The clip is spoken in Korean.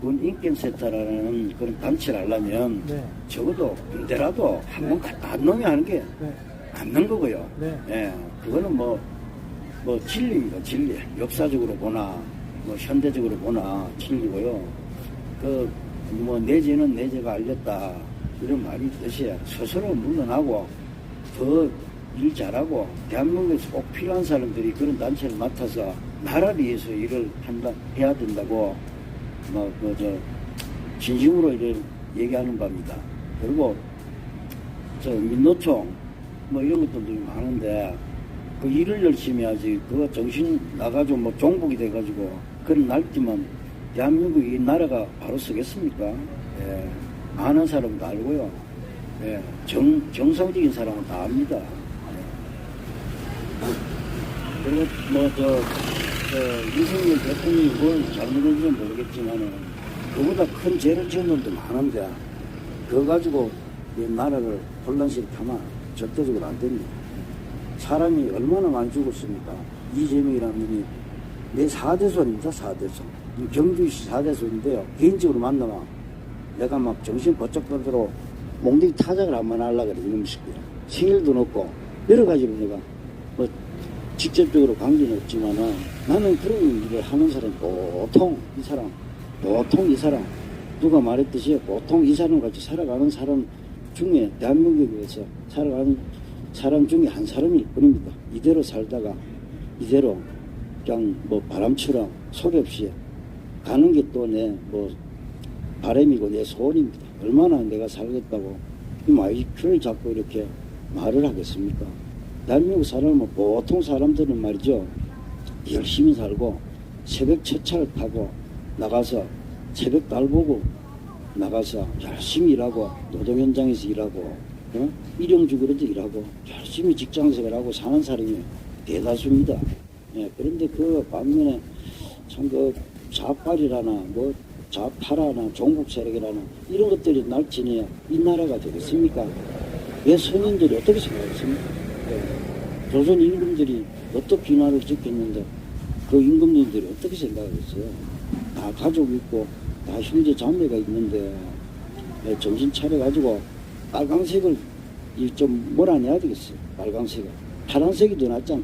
군 인권센터라는 그런 단체를 하려면 네. 적어도 군대라도 한 번 갔다 한 놈이 하는 게 네. 맞는 거고요. 네. 예, 그거는 뭐, 뭐 진리입니다, 진리. 역사적으로 보나, 뭐 현대적으로 보나 진리고요. 그, 뭐 내재는 내재가 알렸다. 이런 말이 있듯이 스스로 물러나고 더 일 잘하고 대한민국에서 꼭 필요한 사람들이 그런 단체를 맡아서 나라를 위해서 일을 한다, 해야 된다고 뭐, 그, 저, 진심으로 이런 얘기하는 바입니다. 그리고 저 민노총 뭐 이런 것들도 많은데 그 일을 열심히 하지 그거 정신 나가지고 뭐 종북이 돼가지고 그런 날뛰면 대한민국 이 나라가 바로 서겠습니까? 예. 아는 사람도 알고요. 예. 정, 정상적인 사람은 다 압니다. 예. 그리고 뭐저 저 이승열 대통령이 뭘 잘못했는지는 모르겠지만은 그보다 큰 죄를 지은 놈도 많은데 그거 가지고 이 나라를 혼란시키면 절대적으로 안 됩니다. 사람이 얼마나 많이 죽었습니까? 이재명이라는 놈이 내 4대손입니다, 4대손. 경주시 4대손인데요. 개인적으로 만나면 내가 막 정신 번쩍 들도록 몽둥이 타작을 한번 하려고 그래, 이놈 새끼야. 생일도 넣고, 여러 가지로 내가 뭐 직접적으로 관계는 없지만은 나는 그런 일을 하는 사람 보통 이 사람, 보통 이 사람, 누가 말했듯이 보통 이 사람 같이 살아가는 사람 중에 대한민국에서 살아가는 사람 중에 한 사람일 뿐입니다. 이대로 살다가 이대로 그냥 뭐 바람처럼 소리 없이 가는 게 또 내 뭐 바람이고 내 소원입니다. 얼마나 내가 살겠다고 이 마이크를 잡고 이렇게 말을 하겠습니까? 대한민국 사람은 보통 사람들은 말이죠. 열심히 살고 새벽 첫 차를 타고 나가서 새벽 달 보고 나가서 열심히 일하고 노동 현장에서 일하고 어? 일용직으로도 일하고 열심히 직장 생활하고 사는 사람이 대다수입니다. 예, 그런데 그 반면에 참 그 좌빨이라나 뭐 좌파라나 종북 세력이라나 이런 것들이 날지내야 이 나라가 되겠습니까? 왜 선인들이 어떻게 생각했습니까? 예, 조선 임금들이 어떻게 비난을 지켰는데 그 임금님들이 어떻게 생각하겠어요? 다 가족 있고 다 형제 자매가 있는데 예, 정신 차려가지고 빨강색을 이좀 몰아내야 되겠어요. 빨강색을. 파란색이 더 낫지 않겠어요?